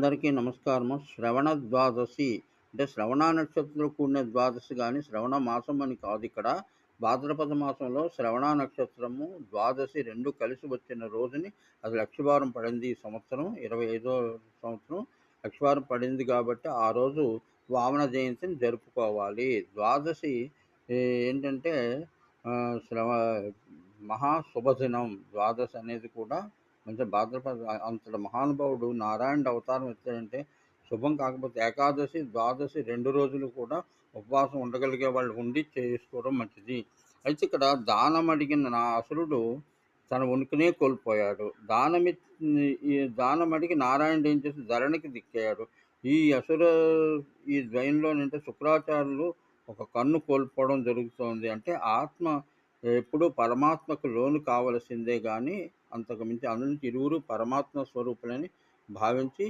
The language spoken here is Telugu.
అందరికీ నమస్కారము. శ్రవణ ద్వాదశి అంటే శ్రవణ నక్షత్రంలో కూడిన ద్వాదశి కానీ శ్రవణ మాసం అని కాదు ఇక్కడ. భాద్రపద మాసంలో శ్రవణ నక్షత్రము ద్వాదశి రెండు కలిసి వచ్చిన రోజుని అది లక్షవారం పడింది ఈ సంవత్సరం ఇరవై ఐదో సంవత్సరం లక్షవారం పడింది కాబట్టి ఆ రోజు వామన జయంతిని జరుపుకోవాలి. ద్వాదశి ఏంటంటే శ్రవ మహా శుభదినం. ద్వాదశి అనేది కూడా మంచి భాద్రపద అంతటి మహానుభావుడు నారాయణ అవతారం ఎత్తాడంటే శుభం కాకపోతే ఏకాదశి ద్వాదశి రెండు రోజులు కూడా ఉపవాసం ఉండగలిగే వాళ్ళు ఉండి చేసుకోవడం మంచిది. అయితే ఇక్కడ దానం అడిగిన నా అసురుడు తన ఉనికినే కోల్పోయాడు. దానమి ఈ దానం అడిగి నారాయణుడు ఏం చేసి ధరణికి దిక్కాడు. ఈ అసుర ఈ ద్వయంలో అంటే శుక్రాచార్యులు ఒక కన్ను కోల్పోవడం జరుగుతోంది. అంటే ఆత్మ ఎప్పుడూ పరమాత్మకు లోను కావలసిందే కానీ అంతకు మించి అందులో ఇరువురు పరమాత్మ స్వరూపులని భావించి